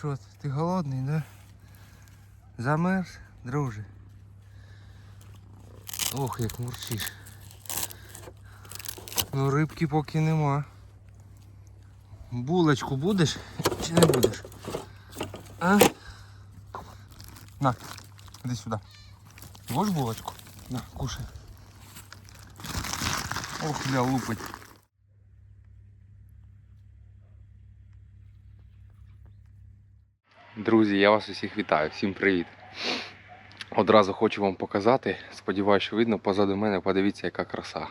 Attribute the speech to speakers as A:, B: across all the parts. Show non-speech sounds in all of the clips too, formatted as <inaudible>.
A: що ти? Голодний, да? Замерз, друже. Ох, як мурчиш. Ну рибки поки нема. Булочку будеш чи не будеш? А? На, іди сюди. Ти булочку? На, кушай. Ох, бля, лупить. Друзі, я вас усіх вітаю, всім привіт. Одразу хочу вам показати, сподіваюся, що видно позаду мене, подивіться, яка краса.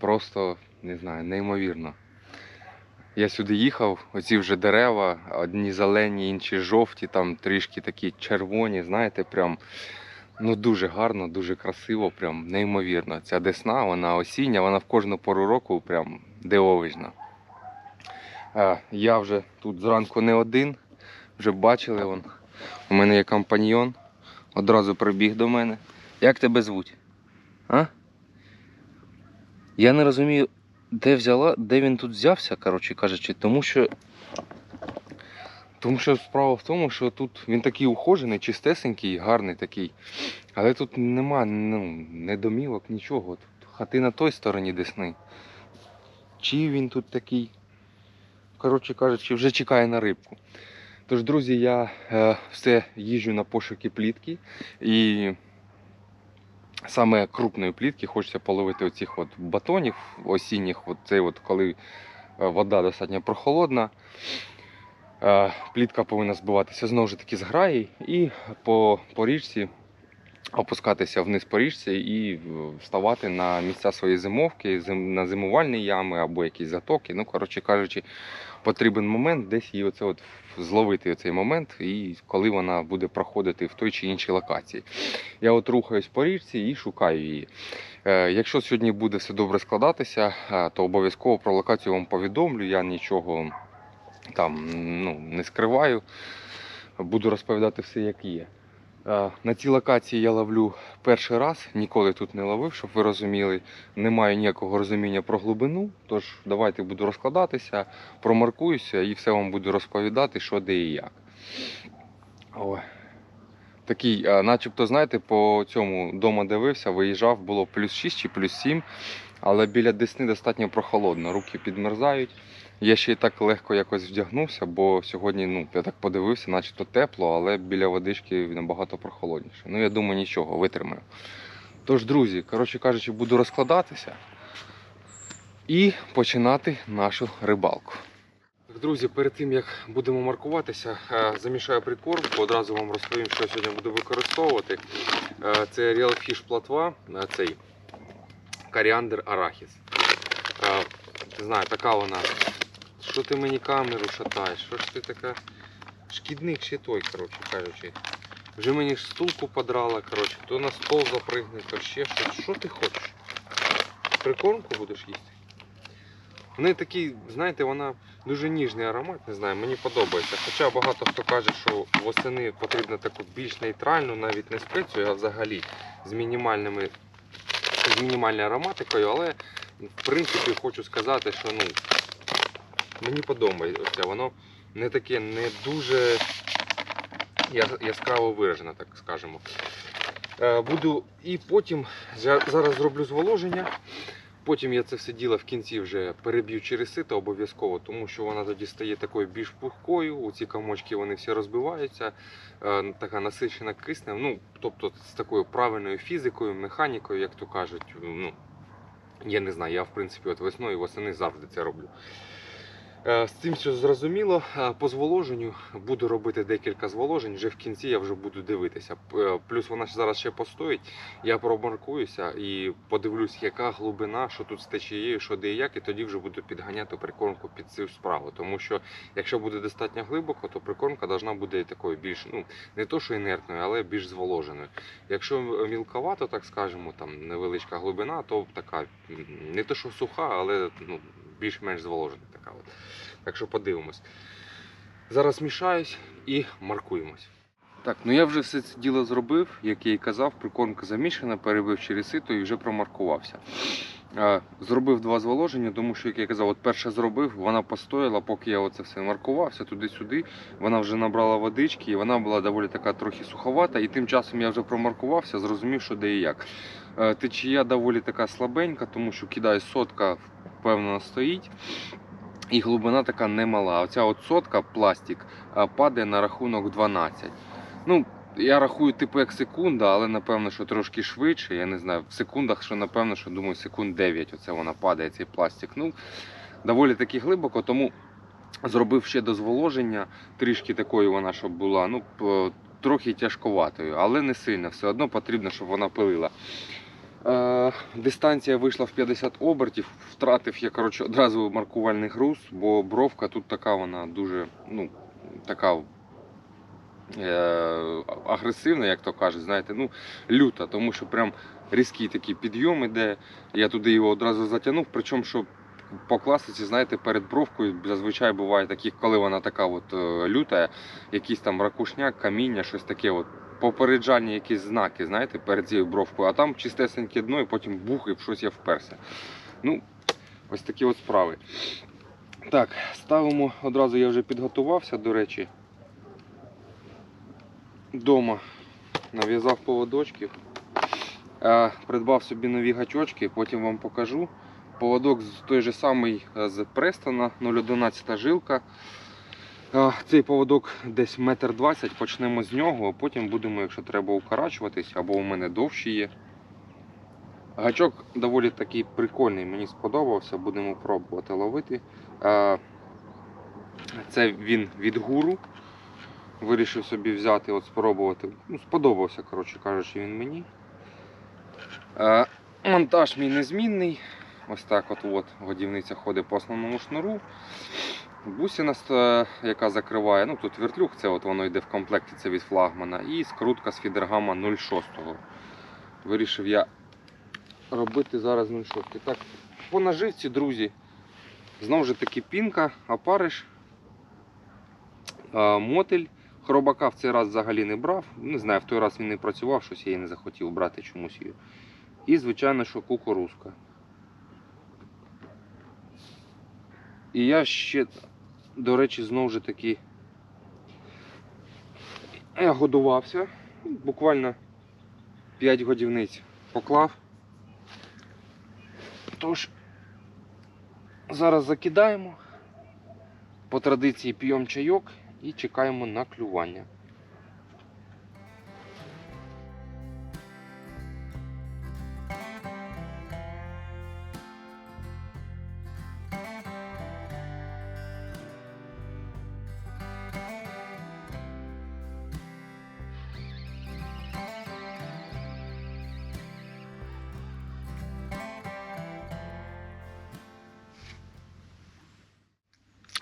A: Просто, не знаю, неймовірно. Я сюди їхав, оці вже дерева, одні зелені, інші жовті, там трішки такі червоні, знаєте, прям ну дуже гарно, дуже красиво, прям неймовірно. Ця десна, вона осіння, вона в кожну пору року прям дивовижна. Е, Я вже тут зранку не один, вже бачили вон. У мене є компаньйон, одразу прибіг до мене. Як тебе звуть? А? Я не розумію, де взяла, де він тут взявся, коротше кажучи, тому що. Тому що справа в тому, що тут він такий ухожений, чистесенький, гарний такий. Але тут нема ну, не домівок, нічого. Тут хати на той стороні Десни. Чи він тут такий, коротше кажучи, вже чекає на рибку. Тож, друзі, я е, все їжджу на пошуки плітки і саме крупної плітки хочеться половити оцих от батонів осінніх, от от, коли е, вода достатньо прохолодна. Е, Плітка повинна збиватися знову ж таки з граї і по, по річці опускатися вниз по річці і вставати на місця своєї зимовки, зим- на зимувальні ями або якісь затоки. Ну, коротше кажучи, потрібен момент десь її оце от зловити цей момент, і коли вона буде проходити в той чи іншій локації. Я от рухаюсь по річці і шукаю її. Е, Якщо сьогодні буде все добре складатися, е, то обов'язково про локацію вам повідомлю. Я нічого там ну, не скриваю. Буду розповідати все, як є. Е, На цій локації я ловлю перший раз, ніколи тут не ловив, щоб ви розуміли. Не маю ніякого розуміння про глибину. Тож давайте буду розкладатися, промаркуюся і все вам буду розповідати, що де і як. Ой. Такий, е, начебто, знаєте, по цьому дома дивився, виїжджав, було плюс 6 чи плюс 7, але біля Десни достатньо прохолодно, руки підмерзають. Я ще й так легко якось вдягнувся, бо сьогодні, ну, я так подивився, начебто тепло, але біля водички набагато прохолодніше. Ну, я думаю, нічого, витримаю. Тож, друзі, коротше кажучи, буду розкладатися і починати нашу рибалку. Так, друзі, перед тим як будемо маркуватися, е, замішаю прикормку. Одразу вам розповім, що сьогодні буду використовувати. Е, Це Real Fish платва, е, цей коріандр арахіс. Не знаю, така вона. Що ти мені камеру шатаєш? Що ж ти така? Шкідник ще той, коротше кажучи. Вже мені стулку подрала, коротше, то на стол запригне, то ще щось. Що ти хочеш? Прикормку будеш їсти? В неї такий, знаєте, вона дуже ніжний аромат, не знаю, мені подобається. Хоча багато хто каже, що восени потрібно таку більш нейтральну, навіть не спецію, а взагалі з мінімальними з мінімальною ароматикою, але в принципі хочу сказати, що ну, мені подобається. Воно не таке не дуже яскраво виражене, так скажемо. Е, Буду і потім зараз зроблю зволоження. Потім я це все діло в кінці вже переб'ю через сито обов'язково, тому що вона тоді стає такою більш пухкою. Оці комочки вони всі розбиваються, е, така насичена киснем. Ну, тобто з такою правильною фізикою, механікою, як то кажуть. Ну, я не знаю, я в принципі от весною і восени завжди це роблю. Е, З цим все зрозуміло. Е, По зволоженню буду робити декілька зволожень. Вже в кінці я вже буду дивитися. Е, Плюс вона ж зараз ще постоїть. Я промаркуюся і подивлюсь, яка глибина, що тут з течією, що де і як, і тоді вже буду підганяти прикормку під цю справу. Тому що якщо буде достатньо глибоко, то прикормка должна буде такою більш, ну не то що інертною, але більш зволоженою. Якщо мілковато, так скажемо, там невеличка глибина, то така не то що суха, але ну, більш-менш зволожена така. От. Так що подивимось. Зараз мішаюсь і маркуємось. Так, ну я вже все це діло зробив, як я і казав, прикормка замішана, перебив через сито і вже промаркувався. Зробив два зволоження, тому що, як я казав, от перше зробив, вона постояла, поки я оце все маркувався туди-сюди. Вона вже набрала водички, і вона була доволі така трохи суховата. І тим часом я вже промаркувався, зрозумів, що де і як. Е, Течія доволі така слабенька, тому що кидає сотка, впевнено, стоїть. І глибина така немала. Оця от сотка пластик е, падає на рахунок 12. Ну, я рахую типу як секунда, але напевно, що трошки швидше. Я не знаю, в секундах, що напевно, що думаю, секунд 9 оце вона падає, цей пластик. Ну, доволі таки глибоко, тому зробив ще дозволоження, трішки такою вона, щоб була, ну, трохи тяжковатою, але не сильно. Все одно потрібно, щоб вона пилила. Е, дистанція вийшла в 50 обертів, втратив я коротше, одразу маркувальний груз, бо бровка тут така вона дуже, ну, така е, агресивна, як то кажуть, знаєте, ну, люта, тому що прям різкий такий підйом іде. Я туди його одразу затягнув. Причому, що по класиці, знаєте, перед бровкою зазвичай буває такі, коли вона така от е, люта, якийсь там ракушняк, каміння, щось таке. от. Попереджання, якісь знаки, знаєте, перед цією бровкою, а там чистесеньке дно, і потім бух, і в щось я вперся. Ну, ось такі от справи. Так, ставимо, одразу я вже підготувався, до речі. Дома нав'язав поводочків. Е, Придбав собі нові гачочки, потім вам покажу. Поводок той же самий е, з Престона 0,11 жилка. Цей поводок десь метр двадцять, почнемо з нього, а потім будемо, якщо треба, укорачуватись, або у мене довший є. Гачок доволі такий прикольний, мені сподобався, будемо пробувати ловити. Це він від гуру. Вирішив собі взяти, от спробувати. Ну, сподобався, коротше кажучи, він мені. Монтаж мій незмінний. Ось так от, от годівниця ходить по основному шнуру. Бусина, яка закриває, ну тут вертлюг, це от воно йде в комплекті, це від флагмана. І скрутка з фідергама 06. Вирішив я робити зараз 06. Так, по наживці, друзі. Знову ж таки пінка, опариш, мотель. Хробака в цей раз взагалі не брав. Не знаю, в той раз він не працював, щось я її не захотів брати чомусь її. І, звичайно, що кукурузка. І я ще, до речі, знову ж таки я годувався. Буквально 5 годівниць поклав. Тож, зараз закидаємо. По традиції п'ємо чайок і чекаємо на клювання.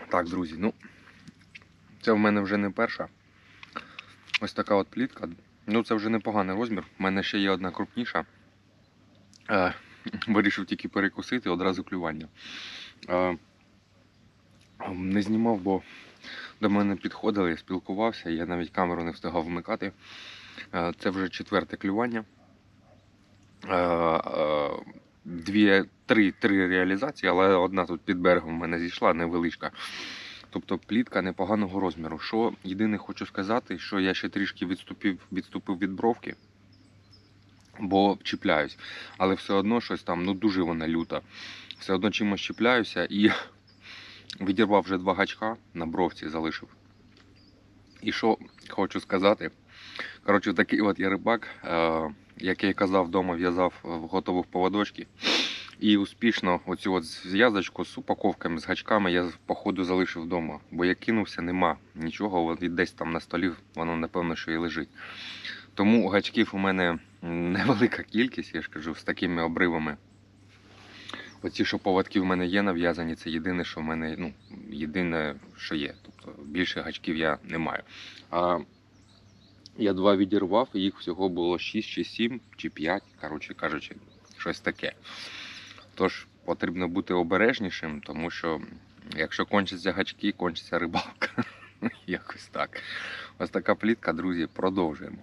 A: Так, друзі, ну це в мене вже не перша. Ось така от плітка. Ну, це вже непоганий розмір. У мене ще є одна крупніша. Е, вирішив тільки перекусити одразу клювання. Е, не знімав, бо до мене підходили, я спілкувався, я навіть камеру не встигав вмикати. Е, це вже четверте клювання. Е, е, дві, три, три реалізації, але одна тут під берегом в мене зійшла невеличка. Тобто плітка непоганого розміру. Що єдине хочу сказати, що я ще трішки відступив, відступив від бровки, бо чіпляюсь. Але все одно щось там, ну дуже вона люта. Все одно чимось чіпляюся і відірвав вже два гачка на бровці залишив. І що хочу сказати. Коротше, такий от я рибак, е, як я і казав, вдома в'язав е, в готових поводочки. І успішно оцю от зв'язочку з упаковками, з гачками я по ходу залишив вдома. Бо я кинувся, нема нічого, і десь там на столі воно напевно, що і лежить. Тому гачків у мене <laughs> невелика кількість, я ж кажу, з такими обривами. Оці, що поводки в мене є нав'язані, це єдине, що в мене, ну, єдине, що є. Тобто більше гачків я не маю. А я два відірвав, і їх всього було 6 чи 7 чи 5, коротше кажучи, щось таке. Тож потрібно бути обережнішим, тому що якщо кончаться гачки, кончиться рибалка. <laughs> Якось так. Ось така плітка, друзі, продовжуємо.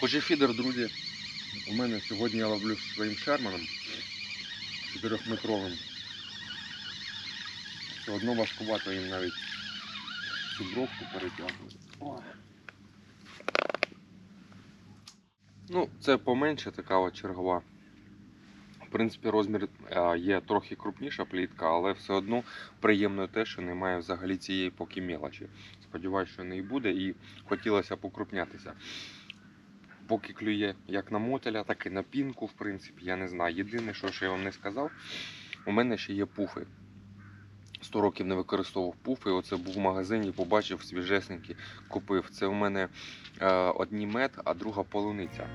A: Хоче фідер, друзі, у мене сьогодні я ловлю своїм шерманом. 4-метровим. Все одно важкувато їм навіть цю бровку перетягнути. Ну, це поменше така от чергова. В принципі, розмір е, є трохи крупніша плітка, але все одно приємно те, що немає взагалі цієї поки мелочі. Сподіваюсь, що не і буде, і хотілося покрупнятися. Поки клює як на мотеля, так і на пінку, в принципі, я не знаю. Єдине, що що я вам не сказав, у мене ще є пуфи. 100 років не використовував пуфи. Оце був в магазині, побачив свіжесенькі, купив. Це у мене е, одні мед, а друга полуниця.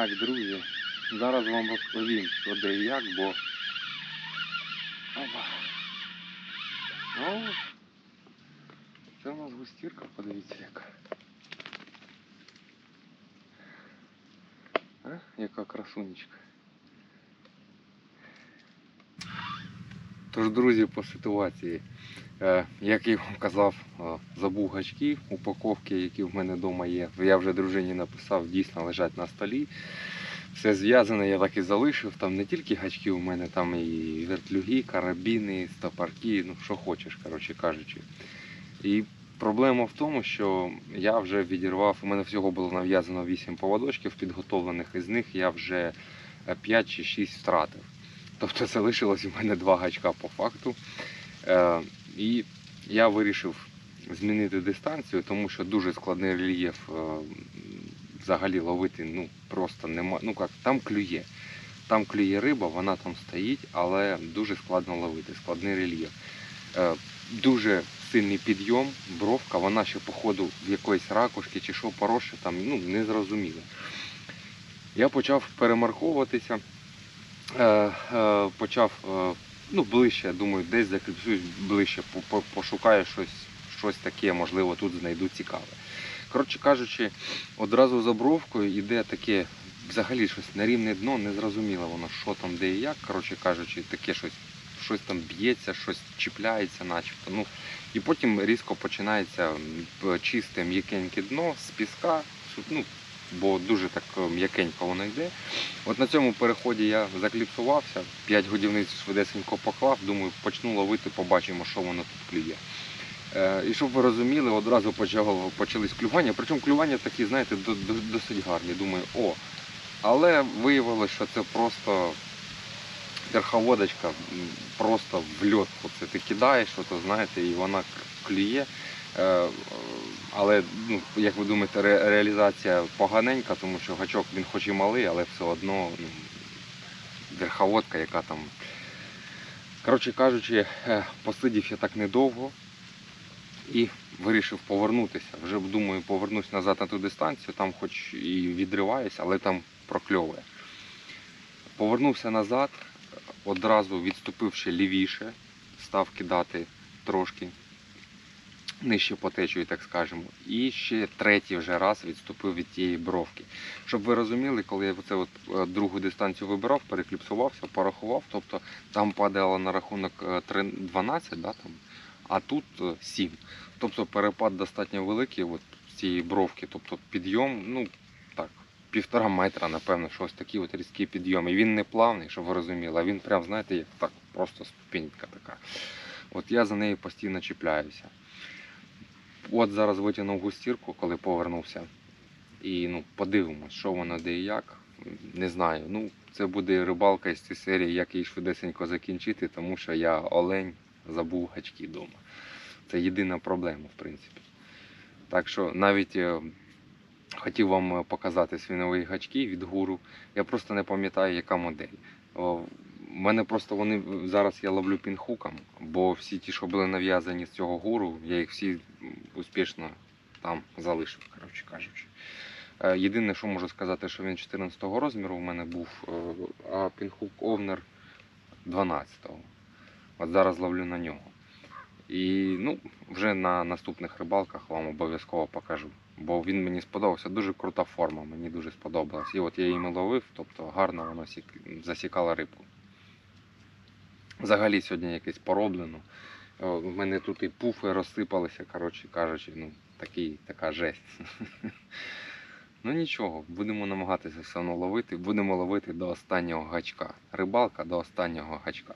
A: Так, друзі, зараз вам розповім, що де і як, бо. Опа. О, це у нас густірка, подивіться яка. А? Яка красунечка. Тож, друзі, по ситуації. Е, Як я вам казав, е, забув гачки, упаковки, які в мене вдома є. Я вже дружині написав, дійсно лежать на столі. Все зв'язане, я так і залишив. Там не тільки гачки у мене, там і вертлюги, карабіни, стопарки, ну що хочеш, коротше кажучи. І проблема в тому, що я вже відірвав, у мене всього було нав'язано 8 поводочків підготовлених, із них я вже 5 чи 6 втратив. Тобто залишилось у мене два гачка по факту. Е, і я вирішив змінити дистанцію, тому що дуже складний рельєф е, взагалі ловити ну, просто нема. Ну як, там клює. Там клює риба, вона там стоїть, але дуже складно ловити, складний рельєф. Е, дуже сильний підйом, бровка, вона ще, походу, в якоїсь ракушки чи що поросше, там ну, не зрозуміло. Я почав перемарковуватися, почав е, ну, ближче, думаю, десь закріплюсь ближче, по- по- пошукаю щось, щось таке, можливо, тут знайду цікаве. Коротше кажучи, одразу за бровкою йде таке взагалі щось на рівне дно, не зрозуміло воно, що там, де і як. Коротше кажучи, таке щось, щось там б'ється, щось чіпляється, начебто. Ну, і потім різко починається чисте м'якеньке дно з піска, ну, бо дуже так е, м'якенько воно йде. От на цьому переході я закліпсувався, 5 годівниць швидесенько поклав, думаю, почну ловити, побачимо, що воно тут клює. Е, і щоб ви розуміли, одразу почались клювання. Причому клювання такі, знаєте, до- до- досить гарні. Думаю, о. Але виявилося, що це просто верховодочка, просто в льотку. Це ти кидаєш, то знаєте, і вона клює. Е, Але, ну, як ви думаєте, ре- реалізація поганенька, тому що гачок він хоч і малий, але все одно ну, верховодка, яка там. Коротше кажучи, е, посидів я так недовго і вирішив повернутися. Вже думаю, повернусь назад на ту дистанцію, там хоч і відриваюся, але там прокльовує. Повернувся назад, одразу відступивши лівіше, став кидати трошки нижче по так скажемо. І ще третій вже раз відступив від тієї бровки. Щоб ви розуміли, коли я це от е, другу дистанцію вибирав, перекліпсувався, порахував, тобто там падало на рахунок е, 12, да, там, а тут е, 7. Тобто перепад достатньо великий от з цієї бровки, тобто підйом, ну так, півтора метра, напевно, щось такі от різкі підйоми. І він не плавний, щоб ви розуміли, а він прям, знаєте, як так, просто ступенька така. От я за нею постійно чіпляюся. От зараз витягнув густірку, коли повернувся. І ну, подивимось, що воно де і як. Не знаю. Ну, це буде рибалка із цієї серії, як її швидесенько закінчити, тому що я олень забув гачки вдома. Це єдина проблема, в принципі. Так що навіть е, хотів вам показати свій новий гачки від гуру. Я просто не пам'ятаю, яка модель. В мене просто вони зараз я ловлю пінхуком, бо всі ті, що були нав'язані з цього гуру, я їх всі успішно там залишив, коротше кажучи. Е, Єдине, що можу сказати, що він 14-го розміру у мене був, е, а пінхук овнер 12-го. От зараз ловлю на нього. І ну, вже на наступних рибалках вам обов'язково покажу. Бо він мені сподобався. Дуже крута форма, мені дуже сподобалась. І от я її ловив, тобто гарно воно сік- засікало рибку. Взагалі сьогодні якесь пороблено. У мене тут і пуфи розсипалися, коротше кажучи, ну, такий, така жесть. <laughs> Ну нічого, будемо намагатися все одно ловити, будемо ловити до останнього гачка. Рибалка до останнього гачка.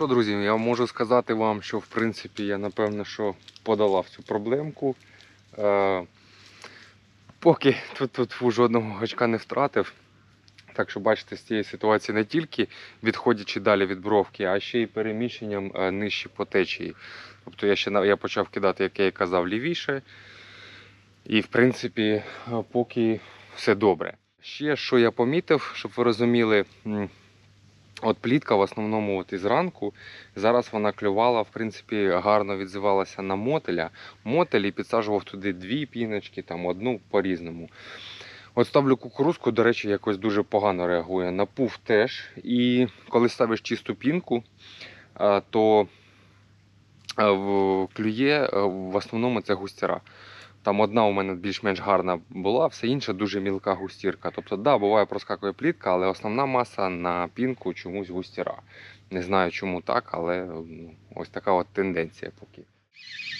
A: Що, друзі, я можу сказати вам, що в принципі я напевно що подолав цю проблемку. Е, поки тут, тут жодного гачка не втратив. Так що бачите, з цієї ситуації не тільки відходячи далі від бровки, а ще й переміщенням е, нижче по течії. Тобто я ще я почав кидати, як я і казав, лівіше. І в принципі, е, поки все добре. Ще що я помітив, щоб ви розуміли, от плітка в основному от із ранку. Зараз вона клювала, в принципі, гарно відзивалася на мотеля. Мотель і підсаджував туди дві піночки, там одну по-різному. От ставлю кукурузку, до речі, якось дуже погано реагує. На пуф теж. І коли ставиш чисту пінку, то клює в основному це густіра. Там одна у мене більш-менш гарна була, все інше дуже мілка густірка. Тобто, да, буває проскакує плітка, але основна маса на пінку чомусь густіра. Не знаю чому так, але ну, ось така от тенденція поки.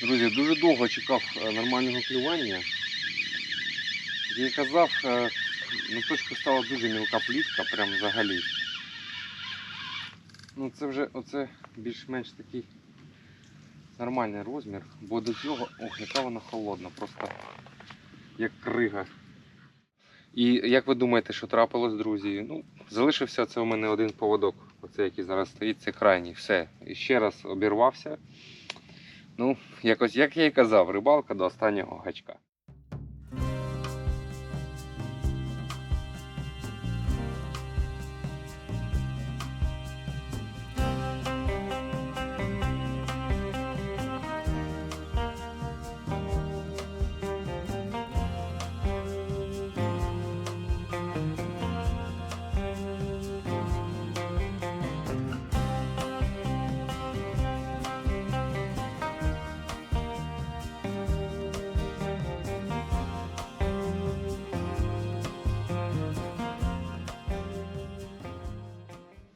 A: Друзі, дуже довго чекав е, нормального клювання. Я казав, е, на точку стала дуже мілка плітка, прям взагалі. Ну це вже оце більш-менш такий нормальний розмір, бо до цього, ох, яка вона холодна, просто як крига. І як ви думаєте, що трапилось, друзі? Ну, залишився це у мене один поводок, оцей, який зараз стоїть, це крайній. Все. І ще раз обірвався. Ну, якось, як я і казав, рибалка до останнього гачка.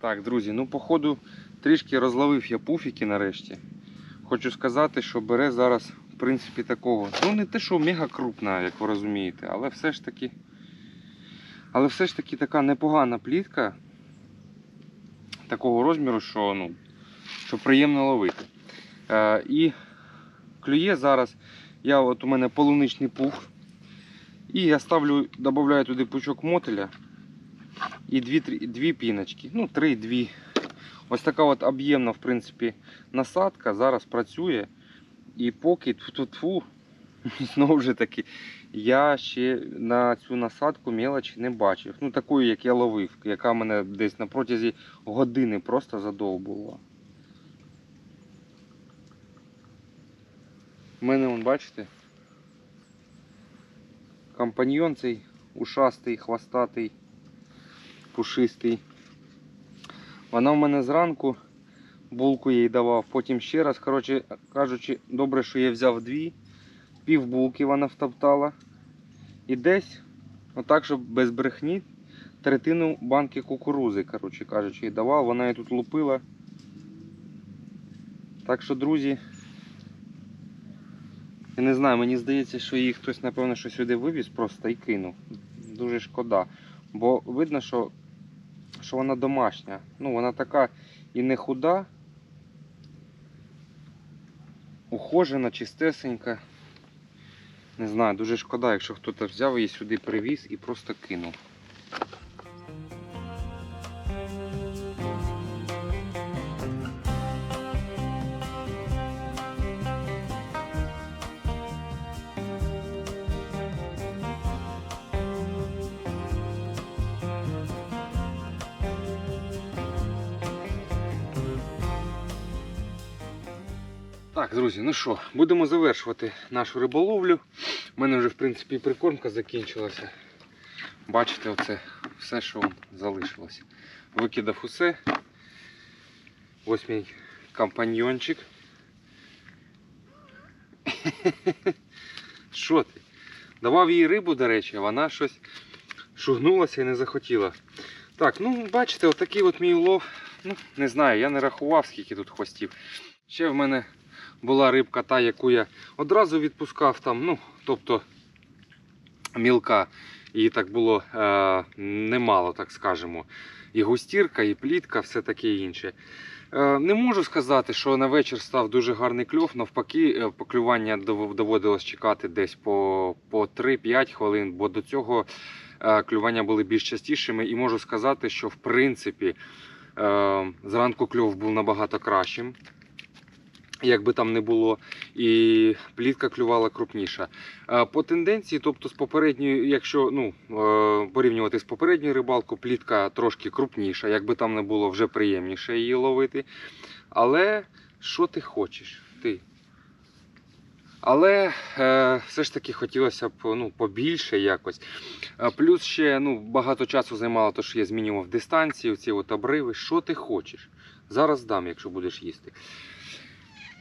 A: Так, друзі, ну походу трішки розловив я пуфіки нарешті. Хочу сказати, що бере зараз, в принципі, такого. Ну, не те, що мега крупна, як ви розумієте, але все ж таки. Але все ж таки така непогана плітка такого розміру, що, ну, що приємно ловити. Е, і клює зараз. Я от у мене полуничний пух. І я ставлю, додаю туди пучок мотеля і дві, дві піночки. Ну, три-дві. Ось така от об'ємна, в принципі, насадка зараз працює. І поки тфу-тфу, <laughs> знову ж таки, я ще на цю насадку мелочі не бачив. Ну, такої, як я ловив, яка мене десь на протязі години просто задовбувала. У мене, вон, бачите? компаньйон цей ушастий, хвостатий, пушистий. Вона в мене зранку булку їй давав, потім ще раз. Коротше кажучи, добре, що я взяв дві, пів булки вона втоптала. І десь, отак, щоб без брехні, третину банки кукурузи, коротше кажучи, їй давав. Вона її тут лупила. Так що, друзі, я не знаю, мені здається, що її хтось, напевно, що сюди вивіз просто і кинув. Дуже шкода. Бо видно, що, що вона домашня. Ну, вона така і не худа, ухожена, чистесенька. Не знаю, дуже шкода, якщо хтось взяв її сюди привіз і просто кинув. Так, друзі, ну що, будемо завершувати нашу риболовлю. У мене вже, в принципі, прикормка закінчилася. Бачите, оце все, що вон залишилося. Викидав усе. Ось мій компаньйончик. <laughs> Що ти? Давав їй рибу, до речі, а вона щось шугнулася і не захотіла. Так, ну бачите, отакий от мій улов. Ну, не знаю, я не рахував, скільки тут хвостів. Ще в мене була рибка та, яку я одразу відпускав там, ну, тобто мілка. Її так було е, немало, так скажемо. І густірка, і плітка, все таке інше. Е, не можу сказати, що на вечір став дуже гарний кльов. Навпаки, е, поклювання доводилось чекати десь по, по 3-5 хвилин, бо до цього е, клювання були більш частішими. І можу сказати, що в принципі зранку кльов був набагато кращим. Як би там не було, і плітка клювала крупніша. Е, По тенденції, тобто з попередньою, якщо ну, е, порівнювати з попередньою рибалкою, плітка трошки крупніша, як би там не було, вже приємніше її ловити. Але що ти хочеш? Ти? Але е, все ж таки хотілося б ну, побільше якось. Е, плюс ще ну, багато часу займало, те, що я змінював дистанцію, ці от обриви. Що ти хочеш? Зараз дам, якщо будеш їсти.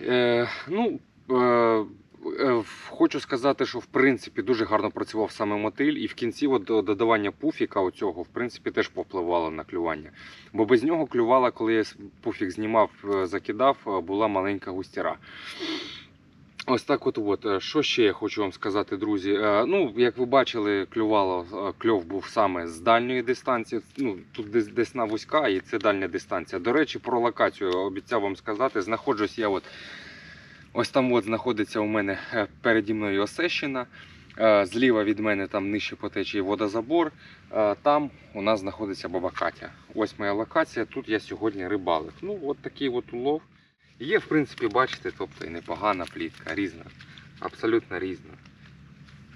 A: Е, ну, е, е, хочу сказати, що в принципі дуже гарно працював саме мотиль, і в кінці от, до- додавання пуфіка оцього, в принципі, теж попливало на клювання. Бо без нього клювала, коли я пуфік знімав, закидав, була маленька густіра. Ось так от, от. Е, Що ще я хочу вам сказати, друзі? Е, Ну, як ви бачили, клювало, е, кльов був саме з дальньої дистанції. Ну, тут десь, десь на вузька і це дальня дистанція. До речі, про локацію обіцяв вам сказати. Знаходжусь я от ось там от знаходиться у мене переді мною Осещина. Зліва від мене там нижче по течії водозабор. Там у нас знаходиться баба Катя. Ось моя локація. Тут я сьогодні рибалив. Ну, от такий от улов. Є, в принципі, бачите, тобто і непогана плітка, різна, абсолютно різна.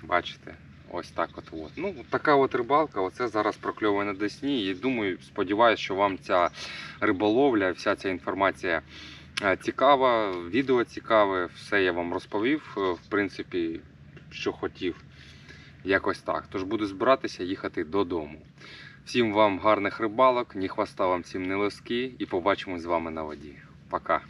A: Бачите, ось так от. от. Ну, така от рибалка, оце зараз прокльовує на Десні. І думаю, сподіваюся, що вам ця риболовля, вся ця інформація е, цікава, відео цікаве, все я вам розповів, е, в принципі, що хотів. Якось так. Тож буду збиратися їхати додому. Всім вам гарних рибалок, ні хвоста вам всім не лоски і побачимось з вами на воді. Пока.